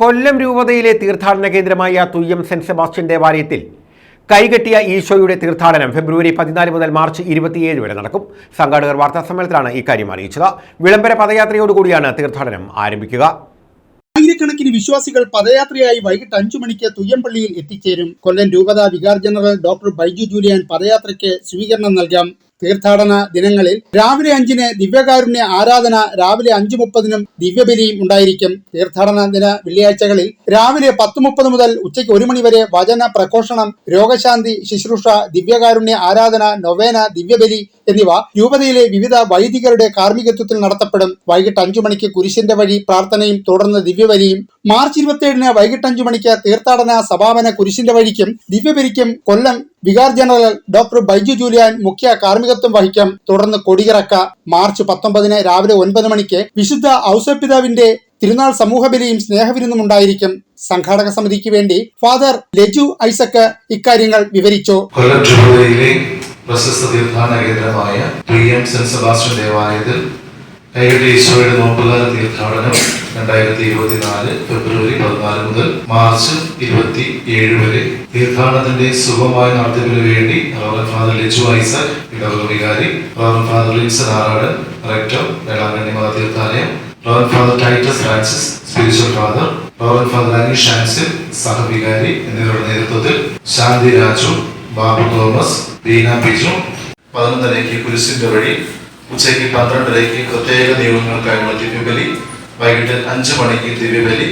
കൊല്ലം രൂപതയിലെ തീർത്ഥാടന കേന്ദ്രമായ തുയ്യം സെന്റ് സെബാസ്റ്റ്യൻ ദേവാലയത്തിൽ കൈകെട്ടിയ ഈശോയുടെ തീർത്ഥാടനം ഫെബ്രുവരി പതിനാല് മുതൽ മാർച്ച് ഇരുപത്തിയേഴ് വരെ നടക്കും. സംഘാടകർ വാർത്താ സമ്മേളനത്തിലാണ് ഇക്കാര്യം അറിയിച്ചത്. വിളംബര പദയാത്രയോടുകൂടിയാണ് തീർത്ഥാടനം ആരംഭിക്കുക. ആയിരക്കണക്കിന് വിശ്വാസികൾ പദയാത്രയായി വൈകിട്ട് അഞ്ചു മണിക്ക് തുയ്യമ്പള്ളിയിൽ എത്തിച്ചേരും. കൊല്ലം രൂപത vicar general doctor Baiju Julian പദയാത്രയ്ക്ക് സ്വീകരണം നൽകാം. തീർത്ഥാടന ദിനങ്ങളിൽ രാവിലെ അഞ്ചിന് ദിവ്യകാരുണ്യ ആരാധന രാവിലെ അഞ്ചു മുപ്പതിനും ദിവ്യബലിയും ഉണ്ടായിരിക്കും. തീർത്ഥാടന ദിന വെള്ളിയാഴ്ചകളിൽ രാവിലെ പത്ത് മുപ്പത് മുതൽ ഉച്ചയ്ക്ക് ഒരു മണി വരെ വചന പ്രഘോഷണം രോഗശാന്തി ശുശ്രൂഷ ദിവ്യകാരുണ്യ ആരാധന നൊവേന ദിവ്യബലി എന്നിവ രൂപതയിലെ വിവിധ വൈദികരുടെ കാർമ്മികത്വത്തിൽ നടത്തപ്പെടും. വൈകിട്ട് അഞ്ചു മണിക്ക് കുരിശിന്റെ വഴി പ്രാർത്ഥനയും തുടർന്ന് ദിവ്യബലിയും മാർച്ച് ഇരുപത്തിയേഴിന് വൈകിട്ട് അഞ്ചു മണിക്ക് തീർത്ഥാടന സമാപന കുരിശിന്റെ വഴിക്കും ദിവ്യബലിക്കും Kollam vicar general doctor Baiju Julian മുഖ്യ കാർമ്മികത്വം വഹിക്കും. തുടർന്ന് കൊടിയിറക്ക മാർച്ച് പത്തൊമ്പതിന് രാവിലെ ഒൻപത് മണിക്ക് വിശുദ്ധ ഔസപിതാവിന്റെ തിരുനാൾ സമൂഹബലിയും സ്നേഹവിരുന്നും ഉണ്ടായിരിക്കും. സംഘാടക സമിതിക്ക് വേണ്ടി ഫാദർ ലജു ഐസക്ക് ഇക്കാര്യങ്ങൾ വിവരിച്ചു. പ്രശസ്ത തീർത്ഥാടന കേന്ദ്രമായ പി എം സെന്റ് സെബാസ്റ്റ്യൻ ദേവാലയത്തിൽ കൈകട്ടി ഈശോയുടെ നോമ്പുകാല തീർത്ഥാടനം രണ്ടായിരത്തി ഇരുപത്തിനാല് ഫെബ്രുവരി മുതൽ മാർച്ച് ഇരുപത്തി ഏഴ് വരെ. തീർത്ഥാടനത്തിന്റെ സുഗമമായ നടത്തിപ്പിന് വേണ്ടി റവറൻ ഫാദർ ലിജു ഐസക് ഇടവക വികാരി reverend father Linson Narayanan rector Velankanni മത തീർത്ഥാലയം reverend father Titus Francis spiritual father reverend father Aneesh Ansil സഹവികാരി എന്നിവരുടെ നേതൃത്വത്തിൽ ശാന്തി രാജു ബാബു തോമസ് ബീന ബിജു. പതിനൊന്നരയ്ക്ക് കുരിശിന്റെ വഴി ഉച്ചയ്ക്ക് പന്ത്രണ്ടരയ്ക്ക് പ്രത്യേക നിയമങ്ങൾക്കായുള്ള ദിവ്യബലി വൈകിട്ട് അഞ്ച് മണിക്ക് ദിവ്യബലി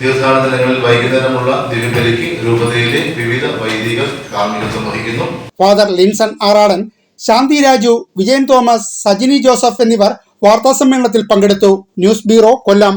തീർത്ഥാടന ദിനങ്ങളിൽ വൈകുന്നേരമുള്ള ദിവ്യബലിക്ക് രൂപതയിലെ വിവിധ വൈദികർ കാർമ്മികത്വം വഹിക്കുന്നു. Father Linson Aradan Shanti Raju Vijayan Thomas Sajini Joseph എന്നിവർ വാർത്താസമ്മേളനത്തിൽ പങ്കെടുത്തു. News bureau Kollam.